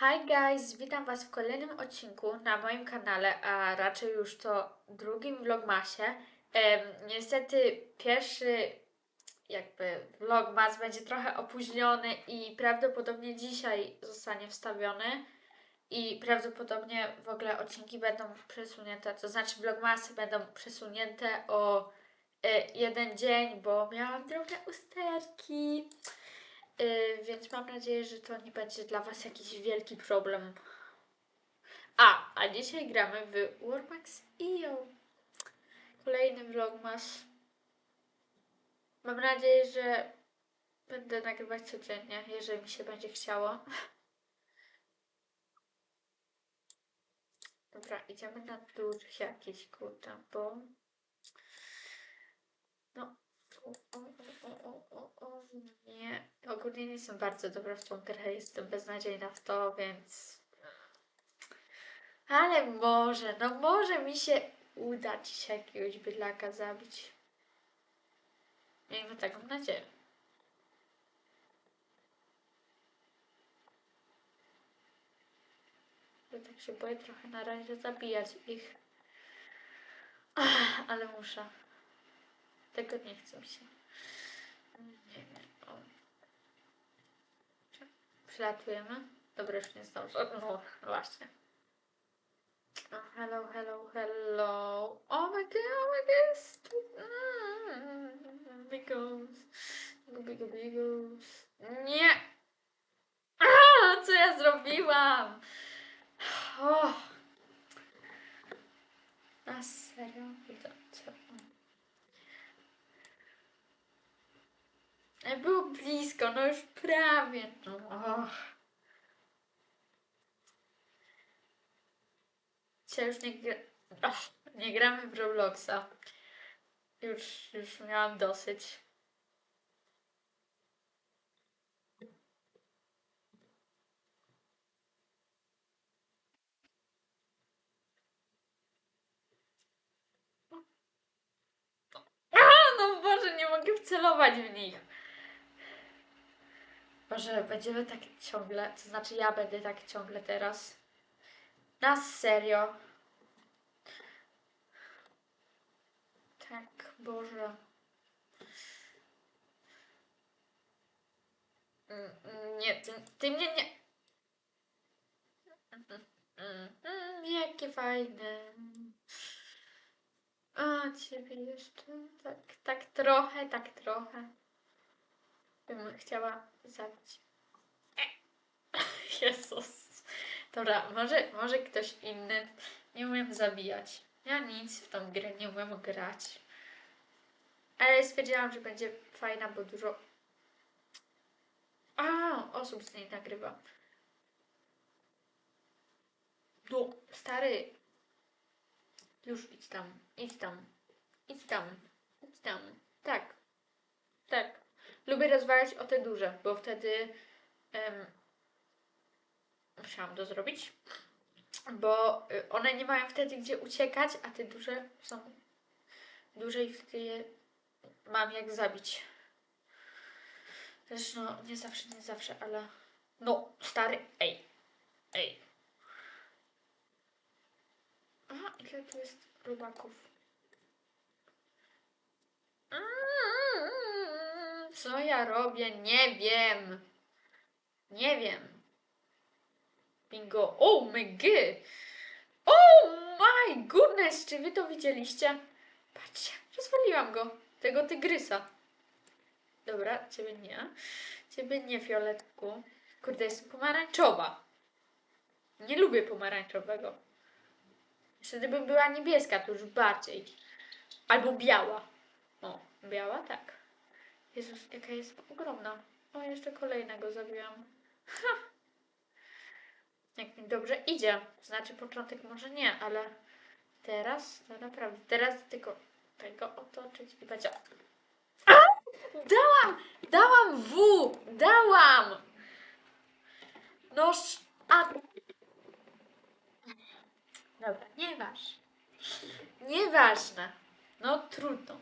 Hi guys, witam Was w kolejnym odcinku na moim kanale, a raczej już to drugim vlogmasie. Em, niestety pierwszy jakby vlogmas będzie trochę opóźniony i prawdopodobnie dzisiaj zostanie wstawiony i prawdopodobnie w ogóle odcinki będą przesunięte, to znaczy vlogmasy będą przesunięte o e, jeden dzień, bo miałam drobne usterki. Yy, więc mam nadzieję, że to nie będzie dla Was jakiś wielki problem. A, a dzisiaj gramy w Warmax IO. Kolejny vlogmas. Mam nadzieję, że będę nagrywać codziennie, jeżeli mi się będzie chciało. Dobra, idziemy na dużych jakiś kurde, bo... No, o, o, o, o, o, o, nie. Ogólnie nie jestem bardzo dobra w tą grę, jestem beznadziejna w to, więc... Ale może, no może mi się uda dzisiaj jakiegoś bydlaka zabić. Miejmy taką nadzieję. Ja tak się boję trochę na razie zabijać ich. Ach, ale muszę. Tego nie chcę mi się. Nie wiem. O. Przylatujemy? Dobra, już nie zdążę. No, właśnie. O, hello, hello, hello. Oh my god, oh my god. Mm, Bigos. Bigo. Nie! A, co ja zrobiłam? O. Na serio? Kurde, Co? Było blisko, no już prawie. No. och. Dzisiaj już nie, gra... Ach, nie gramy w Robloxa. Już, już miałam dosyć. No Boże, nie mogę wcelować w nich. Boże, będziemy tak ciągle, to znaczy ja będę tak ciągle teraz. Na serio. Tak, Boże. Mm, mm, Nie, ty, ty mnie nie... Mm, Jakie fajne. A, ciebie jeszcze. Tak, tak trochę, tak trochę. Bym chciała zabić. Jezus. Dobra, może, może ktoś inny. Nie umiem zabijać. Ja nic w tą grę nie umiem grać. Ale stwierdziłam, że będzie fajna, bo dużo a, osób z niej nagrywa. No, stary. Już idź tam, idź tam, idź tam, idź tam. Tak, tak. Lubię rozwalać o te duże, bo wtedy em, musiałam to zrobić. Bo y, one nie mają wtedy gdzie uciekać, a te duże są duże i wtedy je mam jak zabić. Też no, nie zawsze, nie zawsze, ale... No, stary, ej, ej. Aha, ile tu jest robaków? Mm, Co ja robię? Nie wiem. Nie wiem. Bingo. Oh my god. Oh my goodness. Czy wy to widzieliście? Patrzcie, rozwaliłam go. Tego tygrysa. Dobra, ciebie nie. Ciebie nie, fioletku. Kurde, jestem pomarańczowa. Nie lubię pomarańczowego. Jeszcze gdybym była niebieska, to już bardziej. Albo biała. O, biała, tak. Jezus, jaka jest ogromna. O, jeszcze kolejnego zabiłam. Ha! Jak mi dobrze idzie. Znaczy, początek może nie, ale teraz to naprawdę. Teraz tylko tego otoczyć i będzie. A! Dałam! Dałam W! Dałam! No, sz- a... Dobra, nieważne. Nieważne. No, trudno.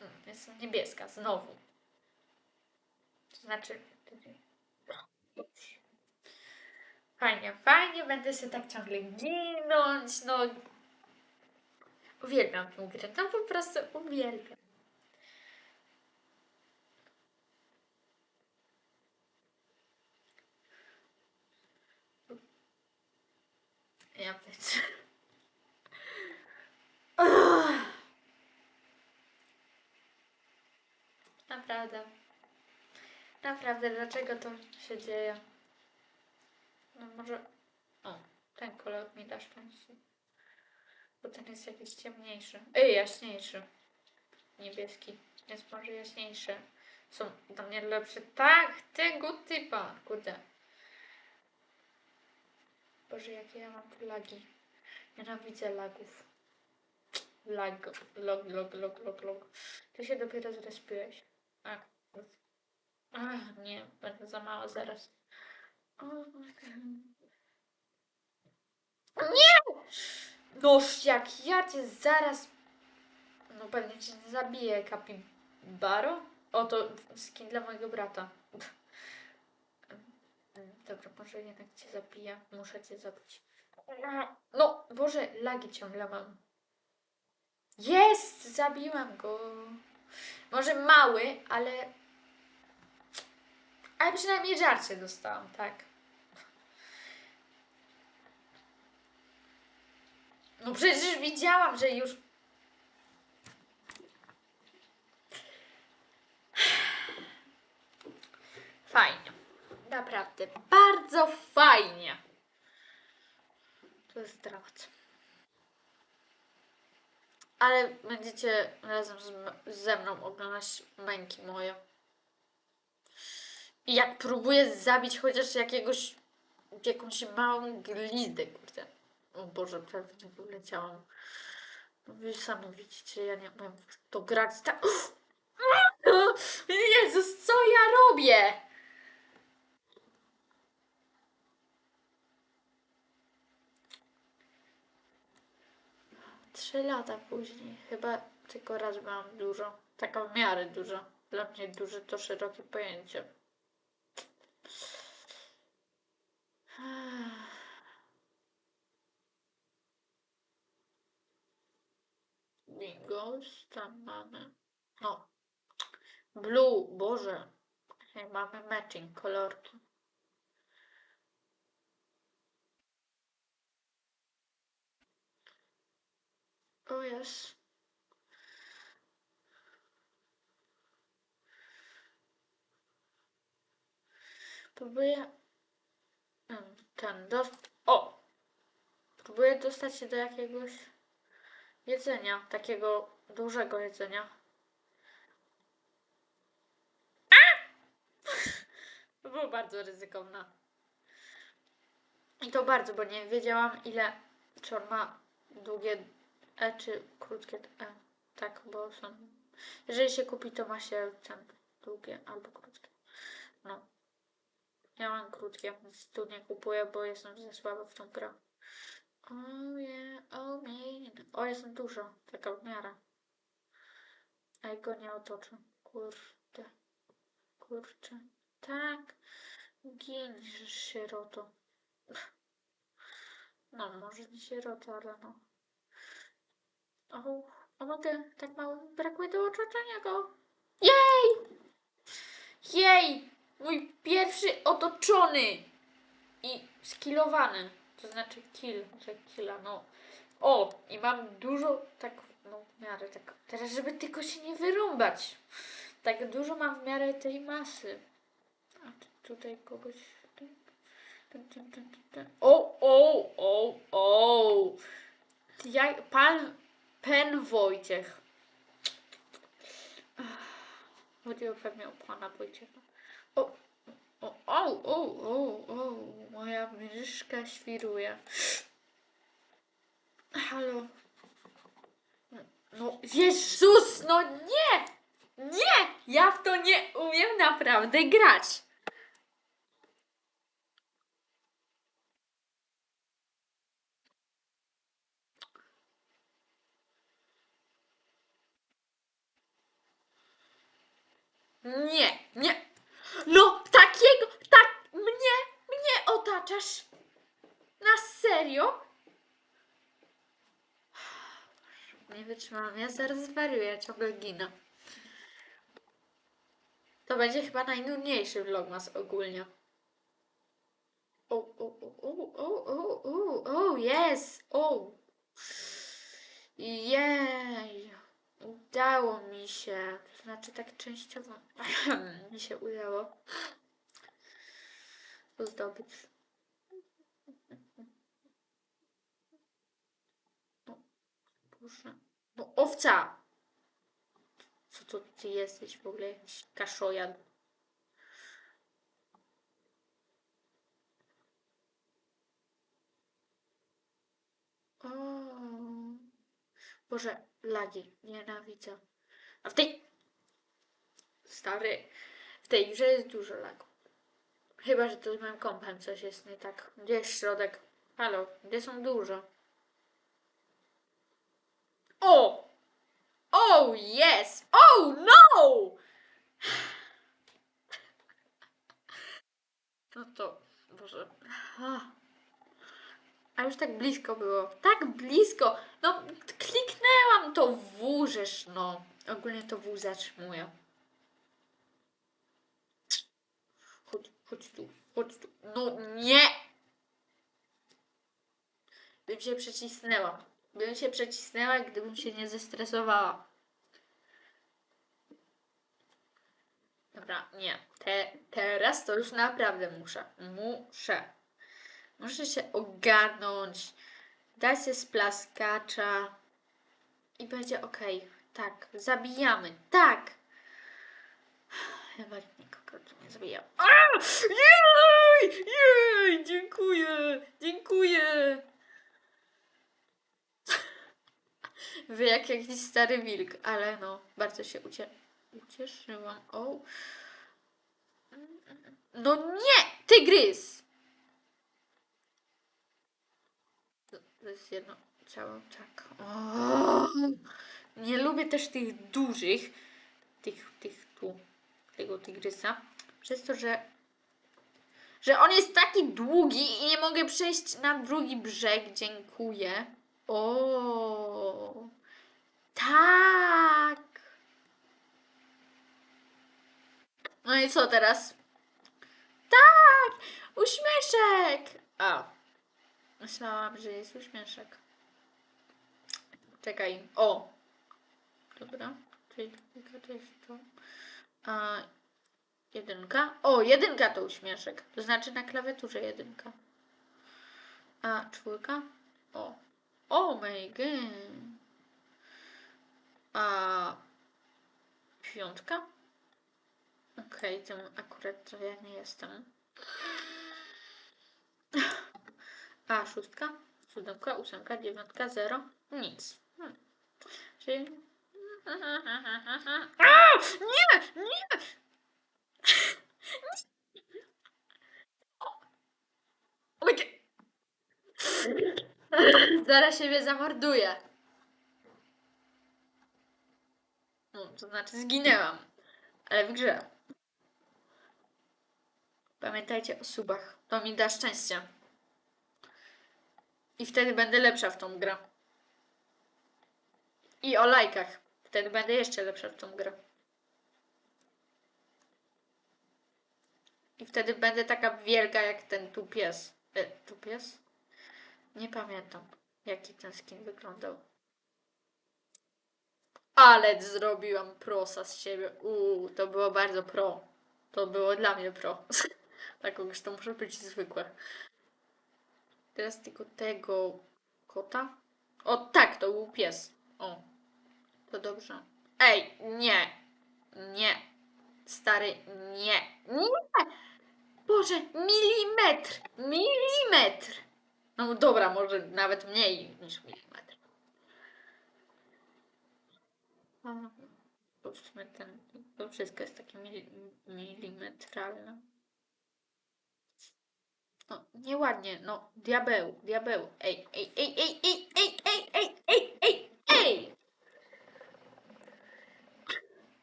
Mm, Jestem niebieska, znowu. To znaczy... Fajnie, fajnie, będę się tak ciągle ginąć, no. Uwielbiam tę grę, no po prostu uwielbiam. Ja też. Naprawdę. Naprawdę, dlaczego to się dzieje? No może... O, ten kolor mi da szczęście. Bo ten jest jakiś ciemniejszy. Ej, jaśniejszy. Niebieski. Jest może jaśniejszy. Są dla mnie lepsze. Tak, tego typa. Kurde. Boże, jakie ja mam tu lagi. Nienawidzę lagów. Lag, log, log, log, log, log. Ty się dopiero zrespiłeś. A, Ach, nie, będę za mało zaraz. O, Nie! Noż, jak ja cię zaraz... No pewnie cię zabiję, kapibaro. O, to skin dla mojego brata. Dobra, może jednak cię zabiję. Muszę cię zabić. No, Boże, lagi ciągle mam. Jest! Zabiłam go. Może mały, ale... Ale przynajmniej żarcie dostałam, tak? No przecież widziałam, że już... Fajnie. Naprawdę, bardzo fajnie. To jest dramat. Ale będziecie razem z, ze mną oglądać męki moje. I jak próbuję zabić chociaż jakiegoś, jakąś małą glizdę, kurde. O Boże, prawie nie wyleciałam. No wy sami widzicie, ja nie umiem to grać tak. Jezus, co ja robię? Trzy lata później, chyba tylko raz byłam dużo. Taka w miarę dużo. Dla mnie duże to szerokie pojęcie. Bingos, tam mamy. No. Blue, Boże. Mamy matching kolorki. O jest. Próbuję ten dost... O! Próbuję dostać się do jakiegoś jedzenia, takiego dużego jedzenia. To było bardzo ryzykowne. I to bardzo, bo nie wiedziałam ile, czy on ma długie E czy krótkie E. Tak, bo są... Jeżeli się kupi, to ma się ten długie albo krótkie. No. Ja mam krótkie, więc tu nie kupuję, bo jestem za słaba w tą grę. O nie, o nie. O, jestem dużo, taka w miarę. A go nie otoczę. Kurde. Kurczę. Tak. Gin, sieroto. No, może nie sierota, ale no. O, o mogę, tak mało brakuje do otoczenia go. Jej! Jej! Mój pierwszy otoczony i skillowany. To znaczy kill, że killa, no. O, i mam dużo, tak, no w miarę tak, teraz żeby tylko się nie wyrąbać. Tak dużo mam w miarę tej masy. A tu- tutaj kogoś... O, o, o, o! Jak, pan, Pen Wojciech. Chodziło pewnie o pana Wojciecha. O, o, o, o, o, o, moja myszka świruje. Halo. No, Jezus, no nie! Nie! Ja w to nie umiem naprawdę grać. Nie, nie. No, takiego, tak, mnie, mnie otaczasz. Na serio? Nie wytrzymałam, ja zaraz zwariuję, ja ciągle ginę. To będzie chyba najnudniejszy vlogmas ogólnie. O, o, o, o, o, o, o, o, yes, o. Jej, udało mi się. To znaczy tak częściowo mi się udało zdobyć. No, Boże. No owca! Co to ty jesteś w ogóle? Jakiś kaszojad. Boże, lagi. Nienawidzę. A w tej... Stary. W tej grze jest dużo lagów. Chyba, że to z moim kompem coś jest nie tak. Gdzie jest środek? Halo, gdzie są dużo? O! Oh, yes! Oh, no! No to, Boże. A już tak blisko było. Tak blisko! No, kliknęłam to W, no. Ogólnie to W zatrzymuje. Chodź, chodź tu, chodź tu. No nie! Bym się przecisnęła. Bym się przecisnęła, gdybym się nie zestresowała. Dobra, nie. Te, teraz to już naprawdę muszę. Muszę. Muszę się ogarnąć. Dać się splaskacza. I będzie ok. Tak, zabijamy. Tak! Chyba nikogo tu nie zabijam. Jej! Jej! Dziękuję! Dziękuję! Wy jak jakiś stary wilk, ale no, bardzo się ucie ucieszyłam. O. No nie! Tygrys! To jest jedno ciało, tak. O. Nie lubię też tych dużych, tych, tych tu, tego tygrysa, przez to, że że on jest taki długi i nie mogę przejść na drugi brzeg. Dziękuję. O, tak. No i co teraz? Tak, uśmieszek. A, myślałam, że jest uśmieszek. Czekaj, o. Dobra, czyli to jest to. A, jedynka. O, jedynka to uśmieszek. To znaczy na klawiaturze jedynka. A, czwórka. O. Oh my god. A piątka? Okej, tym akurat ja nie jestem. A szóstka? Siódemka, ósemka, dziewiątka, zero. Nic. Hmm. Czyli... A! Nie! Nie! Zaraz siebie zamorduję. No, to znaczy zginęłam. Ale w grze. Pamiętajcie o subach. To mi da szczęście. I wtedy będę lepsza w tą grę. I o lajkach. Wtedy będę jeszcze lepsza w tą grę. I wtedy będę taka wielka jak ten tu pies. E, tu pies? Nie pamiętam, jaki ten skin wyglądał. Ale zrobiłam prosa z siebie. Uuu, to było bardzo pro. To było dla mnie pro. tak kogoś to muszę być zwykłe. Teraz tylko tego kota. O tak, to był pies. O, to dobrze. Ej, nie. Nie. Stary, nie. Nie! Boże, milimetr! Milimetr! No dobra, może nawet mniej niż milimetr. Bo w sumie ten, to wszystko jest takie mili, milimetralne. No, nieładnie, no, diabeł, diabeł. Ej, ej, ej, ej, ej, ej, ej, ej, ej, ej!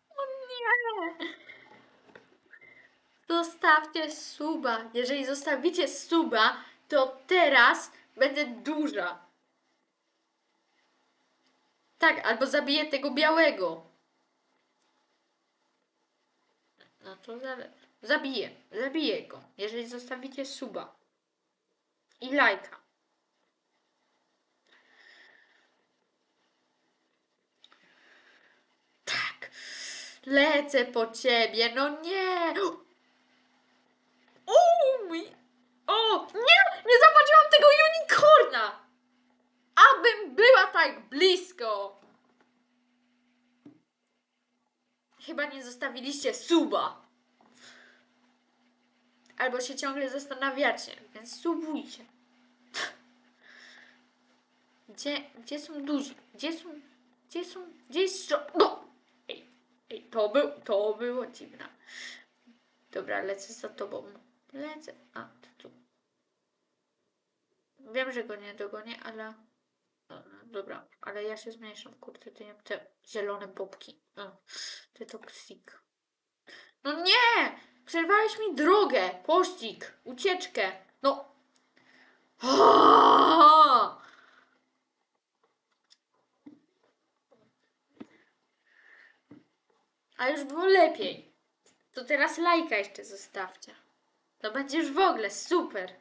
O nie! Zostawcie suba. Jeżeli zostawicie suba, to teraz będę duża. Tak, albo zabiję tego białego. No to zabiję, zabiję go, jeżeli zostawicie suba i lajka. Tak, lecę po ciebie, no nie! O, mój... o, nie, nie zobaczyłam tego unicorna! Abym była tak blisko! Chyba nie zostawiliście suba. Albo się ciągle zastanawiacie, więc subujcie. Gdzie, gdzie są duzi? Gdzie są, gdzie są, gdzie jest No! Ej, ej, to, był, to było dziwne. Dobra, lecę za tobą. Lecę. A, tu. Wiem, że go nie dogonię, ale... e, Dobra, ale ja się zmniejszam, kurde, nie te zielone bobki. O, te toksik. No nie! Przerwałeś mi drogę, pościg, ucieczkę. No. A już było lepiej. To teraz lajka jeszcze zostawcie. To będzie już w ogóle super.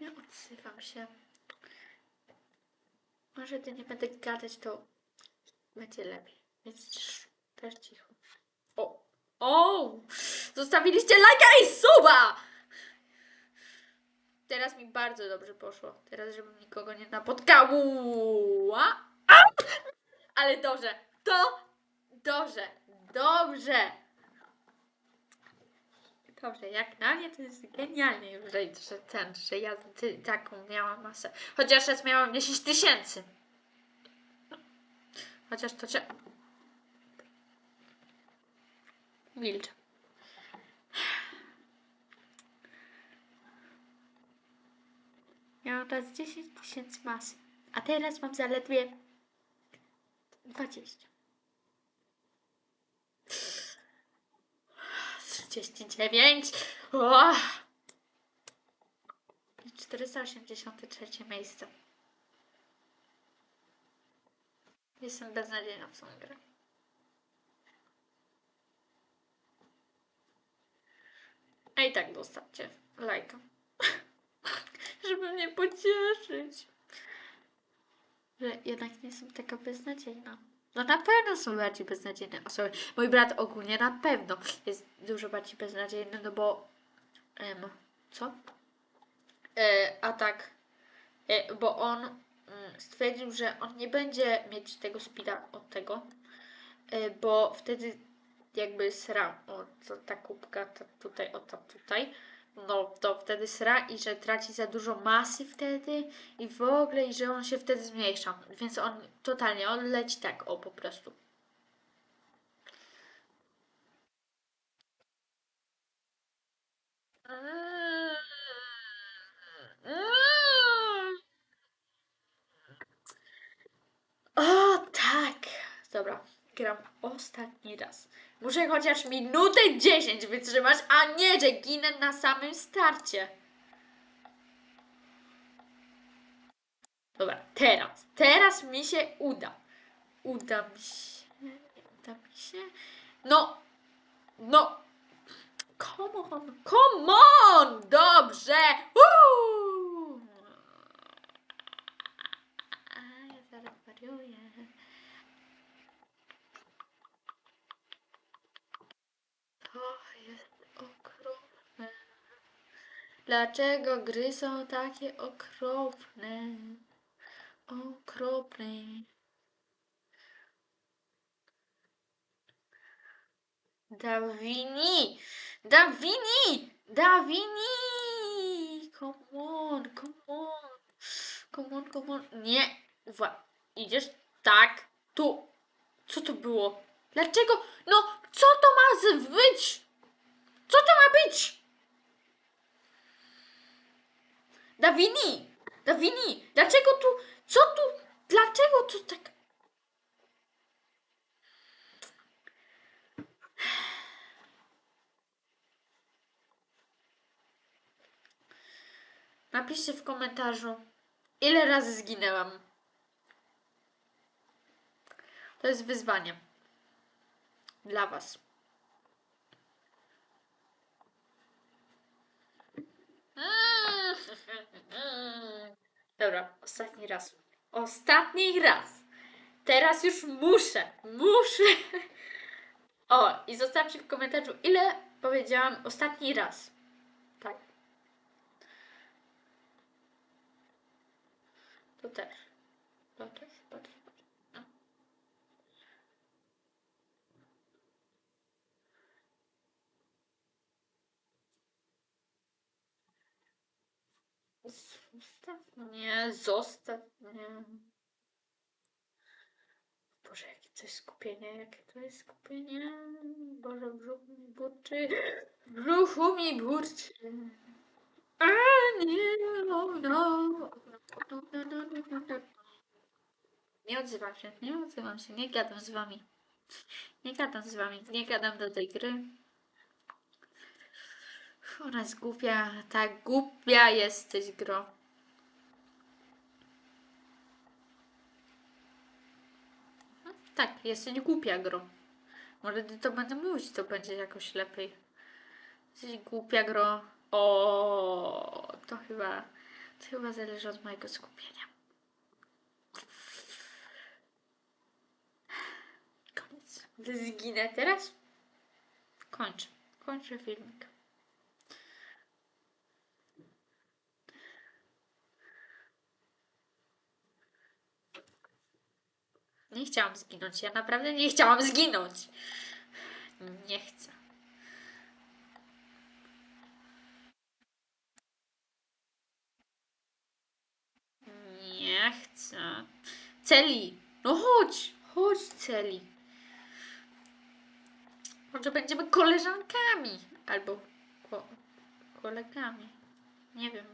Nie odzywam się. Może gdy nie będę gadać, to będzie lepiej. Więc też cicho. O! O! Zostawiliście lajka i suba! Teraz mi bardzo dobrze poszło. Teraz, żebym nikogo nie napotkała. A! Ale dobrze. To dobrze. Dobrze. Dobrze, jak na mnie to jest genialnie, że, że ten, że ja ty, taką miałam masę. Chociaż raz miałam 10 tysięcy. Chociaż to cię... Milczę. Miałam raz 10 tysięcy masy, a teraz mam zaledwie 20. 39. O! I 483 miejsce. Jestem beznadziejna w tą grę. A i tak dostawcie lajka. Żeby mnie pocieszyć. Że jednak nie jestem taka beznadziejna. No na pewno są bardziej beznadziejne osoby. Mój brat ogólnie na pewno jest dużo bardziej beznadziejny, no bo... Em, co? E, a tak, e, bo on mm, stwierdził, że on nie będzie mieć tego speeda od tego, e, bo wtedy jakby sra, o, co ta kubka ta tutaj, o ta tutaj, no to wtedy sra i że traci za dużo masy wtedy i w ogóle i że on się wtedy zmniejsza, więc on totalnie, on leci tak, o po prostu. O, tak. Dobra, gram ostatni raz. Muszę chociaż minutę 10 wytrzymać, a nie, że ginę na samym starcie. Dobra, teraz. Teraz mi się uda. Uda mi się. Uda mi się. No. No. Come on. Come on. Dobrze. A ja zaraz wariuję. To jest okropne. Dlaczego gry są takie okropne? Okropne. Dawini! Dawini! Dawini! Come on, come on. Come on, come on. Nie. Uwa. Idziesz tak. Tu. Co to było? Dlaczego? No, co to ma być? Co to ma być? Davini! Davini! Dlaczego tu... Co tu... Dlaczego tu tak... Napiszcie w komentarzu, ile razy zginęłam. To jest wyzwanie dla Was. Mm. Dobra, ostatni raz. Ostatni raz. Teraz już muszę, muszę. O, i zostawcie w komentarzu, ile powiedziałam ostatni raz. Tak. To też. To też. Patrz, patrz. No. Zostaw mnie, zostaw mnie. Boże, jakie to jest skupienie, jakie to jest skupienie. Boże, brzuch mi burczy. Brzuchu mi burczy. A nie, no, no. Nie odzywam się, nie odzywam się, nie gadam z wami. Nie gadam z wami, nie gadam do tej gry. Jest głupia, tak głupia jesteś, gro. Tak, jesteś głupia, gro. Może gdy to będę mówić, to będzie jakoś lepiej. Jesteś głupia, gro. O, to chyba, to chyba zależy od mojego skupienia. Koniec. Zginę teraz? Kończę. Kończę filmik. Nie chciałam zginąć. Ja naprawdę nie chciałam zginąć. Nie chcę. Nie chcę. Celi! No chodź! Chodź, Celi. Może będziemy koleżankami. Albo ko kolegami. Nie wiem.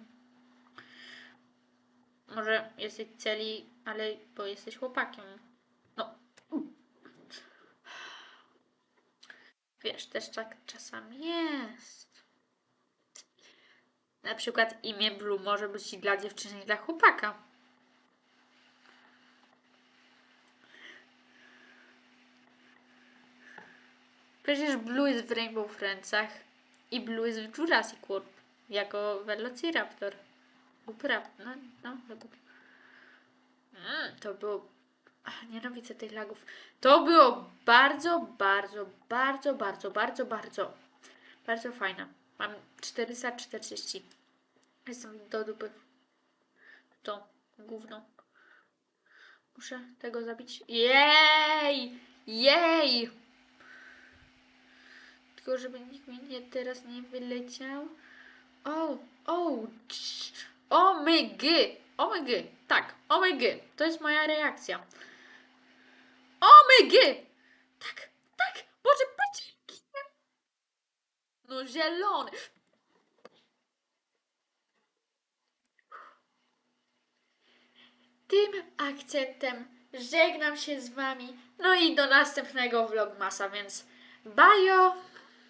Może jesteś Celi, ale bo jesteś chłopakiem. No. Wiesz, też tak czasami jest. Na przykład imię Blue może być i dla dziewczyny, i dla chłopaka. Przecież Blue jest w Rainbow Friendsach i Blue jest w Jurassic World jako Velociraptor. Lub rap, no, no, chyba. Mm, to było. Ach, Nienawidzę tych lagów. To było bardzo, bardzo, bardzo, bardzo, bardzo, bardzo, bardzo fajne. Mam 440. Jestem do dupy. To gówno. Muszę tego zabić. Jej! Jej! Tylko żeby nikt mi nie, teraz nie wyleciał. O, o, cz- o my g, o my g, tak, o my g, to jest moja reakcja. O my g, tak, tak, Boże, patrz, no zielony. Tym akcentem żegnam się z wami, no i do następnego vlogmasa, więc bajo!